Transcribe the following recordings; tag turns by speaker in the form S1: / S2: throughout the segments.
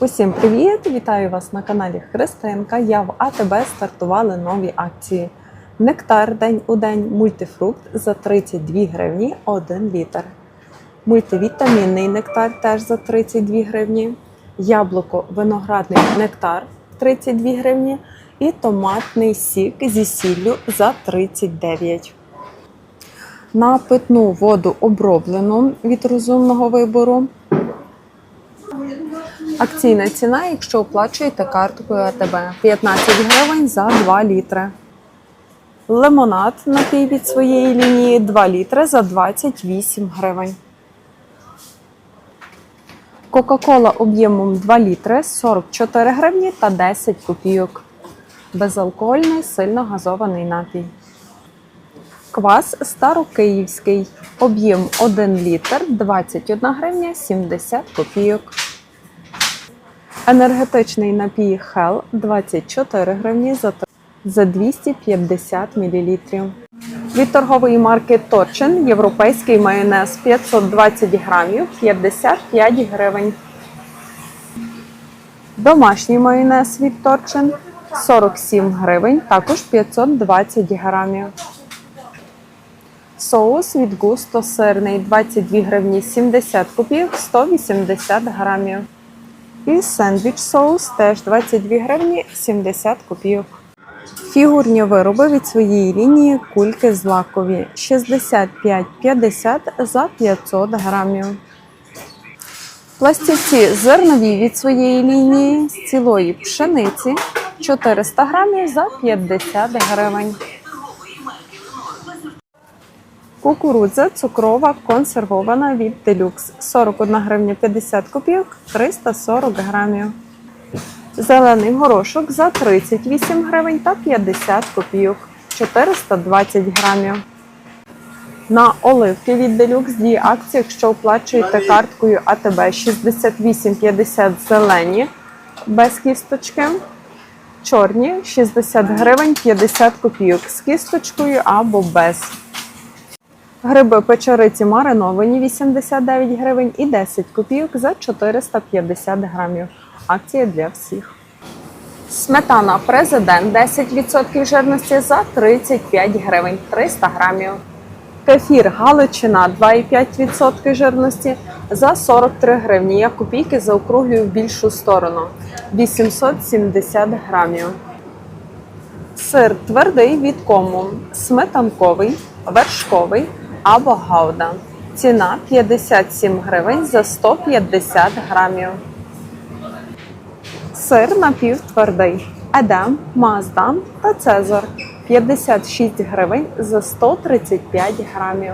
S1: Усім привіт! Вітаю вас на каналі Христинка. Я в АТБ стартували нові акції. Нектар день у день, мультифрукт за 32 гривні 1 літр. Мультивітамінний нектар теж за 32 гривні. Яблуко, виноградний нектар 32 гривні. І томатний сік зі сіллю за 39. На питну воду оброблену від розумного вибору Акційна ціна, якщо оплачуєте карткою АТБ 15 гривень за 2 літри. Лимонад напій від своєї лінії 2 літри за 28 гривень. Кока-кола об'ємом 2 літри 44 гривні та 10 копійок. Безалкогольний сильно газований напій. Квас старокиївський. Об'єм 1 літр 21 гривня 70 копійок. Енергетичний напій Hell 24 гривні за, 250 мл. Від торгової марки Торчин європейський майонез 520 грамів 55 гривень. Домашній майонез від Торчин 47 гривень, також 520 грамів. Соус від густо сирний 22 гривні 70 копійок 180 грамів. І сендвіч соус теж 22 гривні 70 копійок. Фігурні вироби від своєї лінії кульки злакові 65,50 за 500 грамів. Пластівці зернові від своєї лінії з цілої пшениці 400 грамів за 50 гривень. Кукурудза цукрова консервована від Делюкс 41 гривня 50 копійок 340 грамів. Зелений горошок за 38 гривень та 50 копійок 420 грамів. На оливки від Делюкс діє акція, якщо оплачуєте карткою АТБ 68,50 зелені без кісточки. Чорні 60 гривень 50 копійок з кісточкою або без. Гриби печериці мариновані 89 гривень і 10 копійок за 450 грамів. Акція для всіх. Сметана президент 10% жирності за 35 гривень 300 грамів. Кефір Галичина 2,5% жирності за 43 гривні. Я копійки заокруглюю в більшу сторону 870 грамів. Сир твердий від кому, сметанковий, вершковий або гауда. Ціна 57 гривень за 150 грамів. Сир напівтвердий. Едем, Маздам та Цезар 56 гривень за 135 грамів.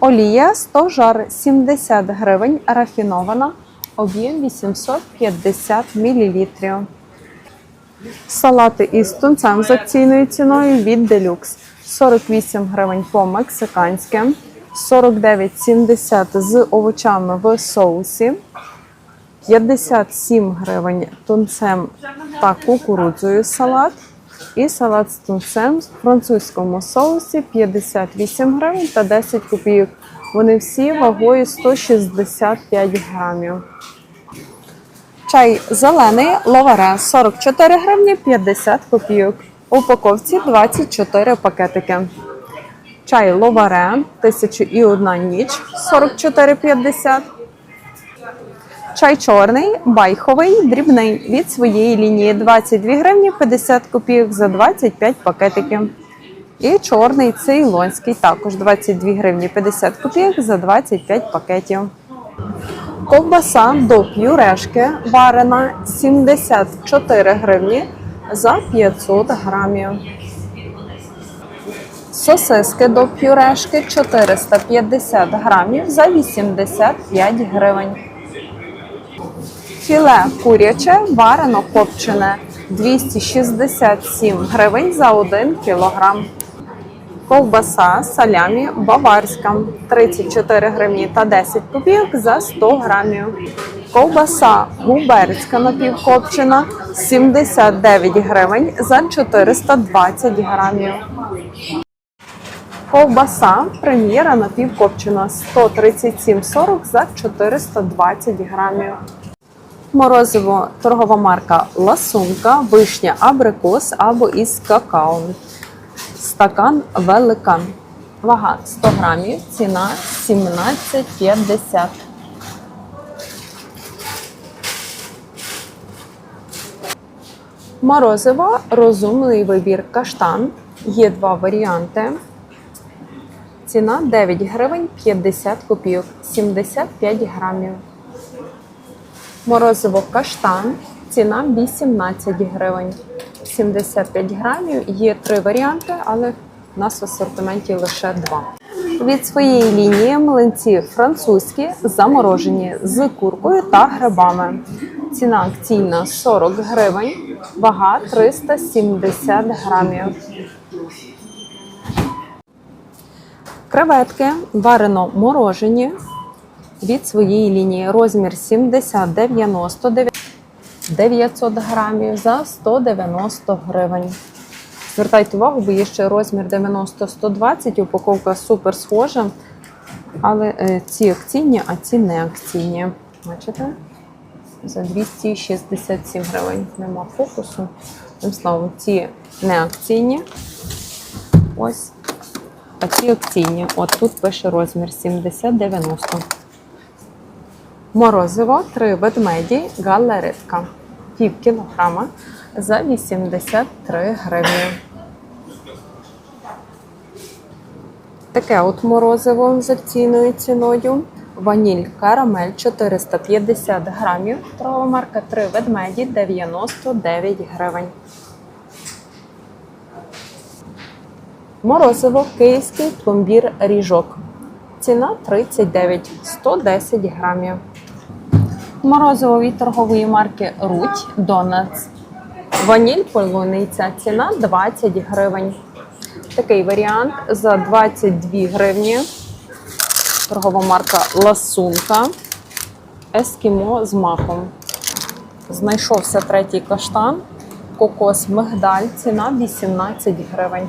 S1: Олія 100 жар 70 гривень рафінована. Об'єм 850 мл. Салати із тунцем з акційною ціною від Deluxe 48 гривень по мексиканськи, 49,70 з овочами в соусі, 57 гривень тунцем та кукурудзою салат. І салат з тунцем в французькому соусі 58 гривень та 10 копійок. Вони всі вагою 165 грамів. Чай зелений лаваре 44 гривні 50 копійок. Упаковці 24 пакетики. Чай ловаре 1001 ніч 44,50. Чай чорний, байховий, дрібний від своєї лінії 22 гривні 50 копійок за 25 пакетиків. І чорний цейлонський також 22 гривні 50 копійок за 25 пакетів. Ковбаса до пюрешки варена 74 гривні за 500 грамів. Сосиски до пюрешки 450 грамів за 85 гривень. Філе куряче варено копчене 267 гривень за 1 кілограм. Ковбаса салямі баварська 34 гривні та 10 копійок за 100 грамів. Ковбаса губерська напівкопчена 79 гривень за 420 грамів. Ковбаса прем'єра напівкопчена 137,40 за 420 грамів. Морозиво торгова марка Ласунка, вишня абрикос або із какао. Стакан великан. Вага 100 грамів, ціна 17,50. Морозиво розумний вибір каштан. Є два варіанти. Ціна 9 гривень 50 копійок, 75 грамів. Морозиво каштан. Ціна 18 гривень. 75 грамів. Є три варіанти, але в нас в асортименті лише два. Від своєї лінії млинці французькі заморожені з куркою та грибами. Ціна акційна 40 гривень, вага 370 грамів. Креветки варено морожені від своєї лінії. Розмір 70-90 900 грамів за 190 гривень. Звертайте увагу, бо є ще розмір 90-120, упаковка супер схожа. Але е, ці акційні, а ці не акційні. Бачите? За 267 гривень. Нема фокусу. Тим словом, ці не акційні. Ось. А ці акційні. От тут пише розмір 70-90. Морозиво 3 ведмеді галеретка. Пів кілограма за 83 гривні. Таке от морозиво з акційною ціною. Ваніль карамель 450 грамів. Торгова марка 3 ведмеді 99 гривень. Морозиво київський пломбір ріжок. Ціна 39 110 грамів. Морозиво від торгової марки Руть Донатс. Ваніль полуниця. Ціна 20 гривень. Такий варіант за 22 гривні. Торгова марка Ласунка. Ескімо з маком. Знайшовся третій каштан. Кокос мигдаль. Ціна 18 гривень.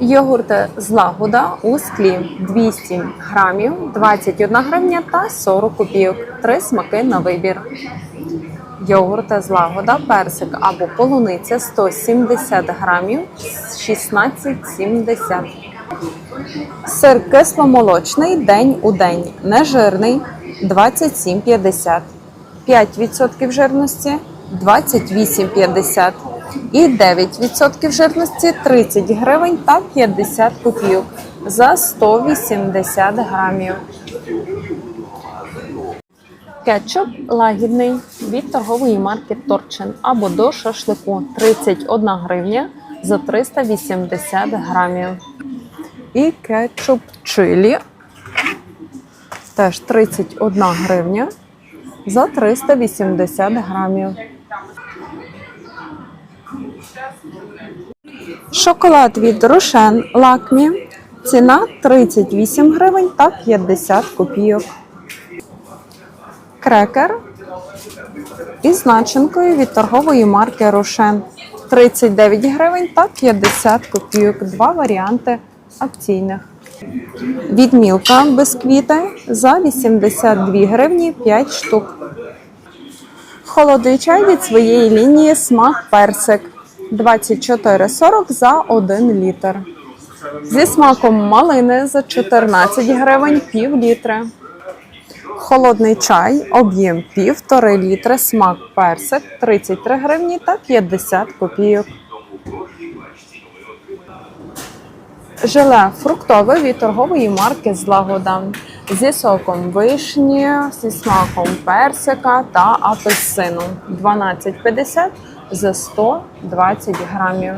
S1: Йогурти злагода у склі 200 грамів, 21 гривня та 40 копійок. Три смаки на вибір. Йогурти злагода, персик або полуниця 170 грамів, 16,70. Сир кисломолочний день у день, нежирний 27,50. 5% жирності 28,50 і 9% жирності 30 гривень та 50 копійок за 180 грамів. Кетчуп лагідний від торгової марки Торчин або до шашлику 31 гривня за 380 грамів. І кетчуп чилі теж 31 гривня за 380 грамів. Шоколад від Рошен Лакмі. Ціна 38 гривень та 50 копійок. Крекер із начинкою від торгової марки Рошен. 39 гривень та 50 копійок. Два варіанти акційних. Від Мілка бисквіти за 82 гривні 5 штук. Холодний чай від своєї лінії смак персик 24,40 за 1 літр. Зі смаком малини за 14 гривень пів літри. Холодний чай, об'єм півтори літри, смак персик 33 гривні та 50 копійок. Желе фруктове від торгової марки Злагода зі соком вишні, зі смаком персика та апельсину 12,50 за 120 грамів.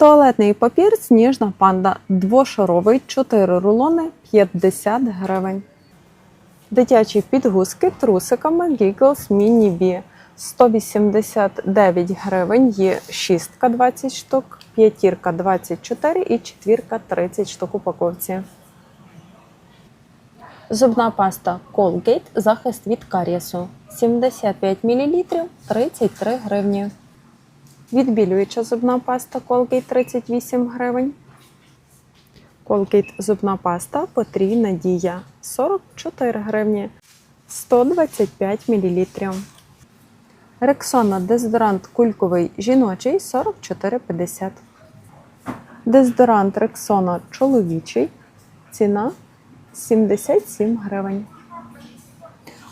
S1: Туалетний папір Сніжна панда двошаровий 4 рулони 50 гривень. Дитячі підгузки трусиками Giggles Mini B 189 гривень. Є шістка 20 штук, п'ятірка 24 і четвірка 30 штук упаковці. Зубна паста Colgate захист від карієсу 75 мл 33 гривні. Відбілююча зубна паста Colgate 38 гривень. Colgate зубна паста потрійна дія 44 гривні 125 мл. Рексона дезодорант кульковий жіночий 44,50. Дезодорант Рексона чоловічий. Ціна 77 гривень.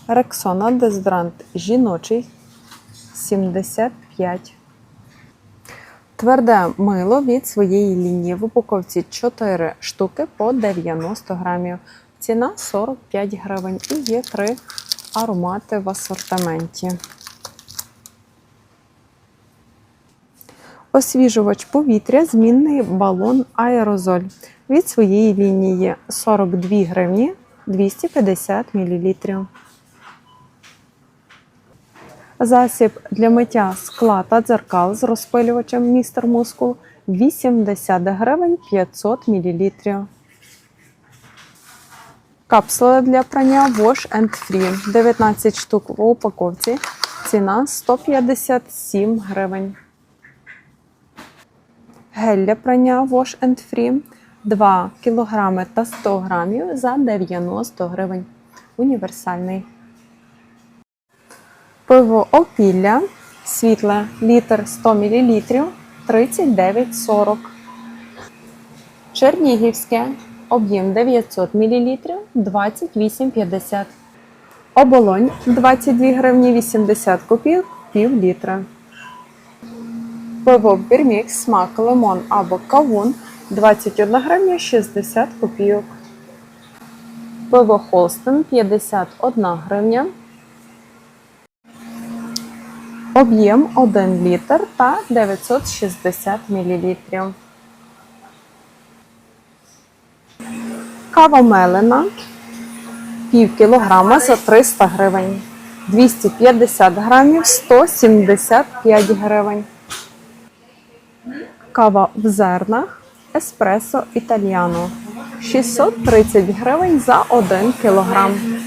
S1: Рексона дезодорант жіночий 75. Тверде мило від своєї лінії в упаковці 4 штуки по 90 грамів. Ціна 45 гривень і є три аромати в асортименті. Освіжувач повітря, змінний балон аерозоль від своєї лінії 42 гривні 250 мл. Засіб для миття скла та дзеркал з розпилювачем містер Мускул 80 гривень 500 мл. Капсула для прання Wash and Free 19 штук в упаковці. Ціна 157 гривень. Гель для прання Wash and Free 2 кг та 100 грамів за 90 гривень. Універсальний. Пиво опілля світле літр 100 мл 39,40. Чернігівське об'єм 900 мл 28,50. Оболонь 22 гривні 80 копійок пів літра. Пиво Бірмікс, смак лимон або кавун 21 гривня 60 копійок. Пиво Холстен 51 гривня. Об'єм 1 літр та 960 мл. Кава мелена пів кілограма за 300 гривень. 250 грамів 175 гривень. Кава в зернах еспресо італіано 630 гривень за 1 кілограм.